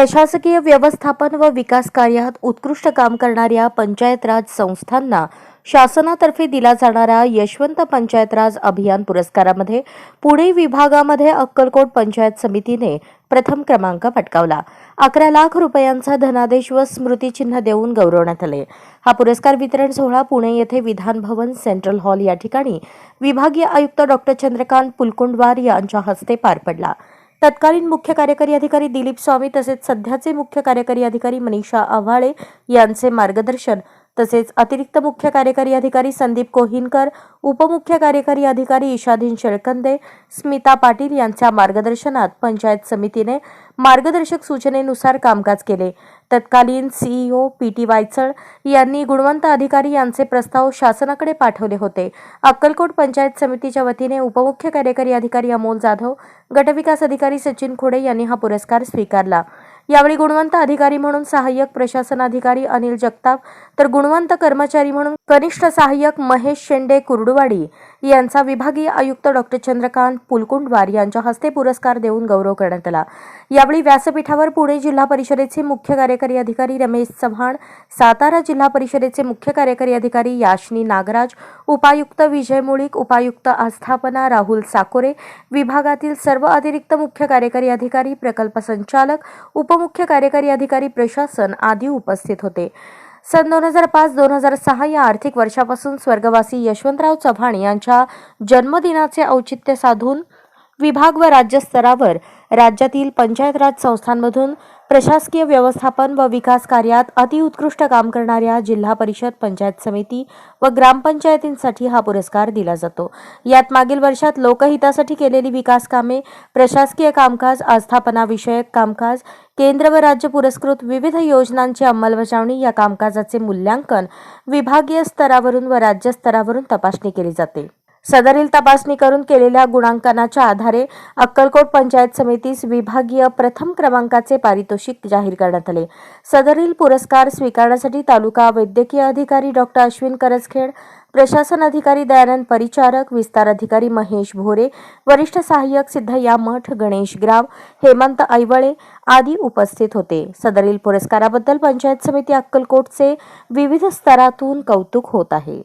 प्रशासकीय व्यवस्थापन व विकास कार्यात उत्कृष्ट काम करणाऱ्या पंचायत राज संस्थांना शासनातर्फे दिला जाणारा यशवंत पंचायत राज अभियान पुरस्कारामध्ये पुणे विभागामध्ये अक्कलकोट पंचायत समितीने प्रथम क्रमांक पटकावला. अकरा लाख रुपयांचा धनादेश व स्मृतिचिन्ह देऊन गौरवण्यात आले. हा पुरस्कार वितरण सोहळा पुणे येथे विधान भवन सेंट्रल हॉल या ठिकाणी विभागीय आयुक्त डॉक्टर चंद्रकांत पुलकुंडवार यांच्या हस्ते पार पडला. तत्कालीन मुख्य कार्यकारी अधिकारी दिलीप स्वामी तसेच सध्याचे मुख्य कार्यकारी अधिकारी मनीषा आव्हाळे यांचे मार्गदर्शन तसेच अतिरिक्त मुख्य कार्यकारी अधिकारी संदीप कोहिनकर उपमुख्य कार्यकारी अधिकारी ईशाधीन शेळकंदे स्मिता पाटील यांच्या मार्गदर्शनात पंचायत समितीने मार्गदर्शक सूचनेनुसार कामकाज केले. तत्कालीन सीईओ पी टी वायचळ यांनी गुणवंत अधिकारी यांचे प्रस्ताव शासनाकडे पाठवले होते. अक्कलकोट पंचायत समितीच्या वतीने उपमुख्य कार्यकारी अधिकारी अमोल जाधव गटविकास अधिकारी सचिन खोडे यांनी हा पुरस्कार स्वीकारला. यावेळी गुणवंत अधिकारी म्हणून सहाय्यक प्रशासन अधिकारी अनिल जगताप तर गुणवंत कर्मचारी म्हणून कनिष्ठ सहाय्यक महेश शेंडे कुर्डुवाडी यांचा विभागीय आयुक्त डॉक्टर चंद्रकांत पुलकुंडवार यांच्या हस्ते पुरस्कार देऊन गौरव करण्यात आला. यावेळी व्यासपीठावर पुणे जिल्हा परिषदेचे मुख्य कार्यकारी अधिकारी रमेश चव्हाण सातारा जिल्हा परिषदेचे मुख्य कार्यकारी अधिकारी याशनी नागराज उपायुक्त विजय मुळीक उपायुक्त आस्थापना राहुल साकोरे विभागातील सर्व अतिरिक्त मुख्य कार्यकारी अधिकारी प्रकल्प संचालक उप उपमुख्य कार्यकारी अधिकारी प्रशासन आदी उपस्थित होते. सन दोन हजार पाच दोन हजार सहा या आर्थिक वर्षापासून स्वर्गवासी यशवंतराव चव्हाण यांच्या जन्मदिनाचे औचित्य साधून विभाग व राज्य स्तरावर राज्यातील पंचायत राज संस्थांमधून प्रशासकीय व्यवस्थापन व विकास कार्यात अतिउत्कृष्ट काम करणाऱ्या जिल्हा परिषद पंचायत समिती व ग्रामपंचायतींसाठी हा पुरस्कार दिला जातो. यात मागील वर्षात लोकहितासाठी केलेली विकास कामे प्रशासकीय कामकाज आस्थापनाविषयक कामकाज केंद्र व राज्य पुरस्कृत विविध योजनांची अंमलबजावणी या कामकाजाचे मूल्यांकन विभागीय स्तरावरून व राज्य स्तरावरून तपासणी केली जाते. सदरील तपासणी करून केलेल्या गुणांकनाच्या आधारे अक्कलकोट पंचायत समितीस विभागीय प्रथम क्रमांकाचे पारितोषिक जाहीर करण्यात आले. सदरील पुरस्कार स्वीकारण्यासाठी तालुका वैद्यकीय अधिकारी डॉक्टर अश्विन करजखेड प्रशासन अधिकारी दयानंद परिचारक विस्तार अधिकारी महेश भोरे वरिष्ठ सहाय्यक सिद्धय्या मठ गणेश ग्राम हेमंत ऐवळे आदी उपस्थित होते. सदरील पुरस्काराबद्दल पंचायत समिती अक्कलकोटचे विविध स्तरातून कौतुक होत आहे.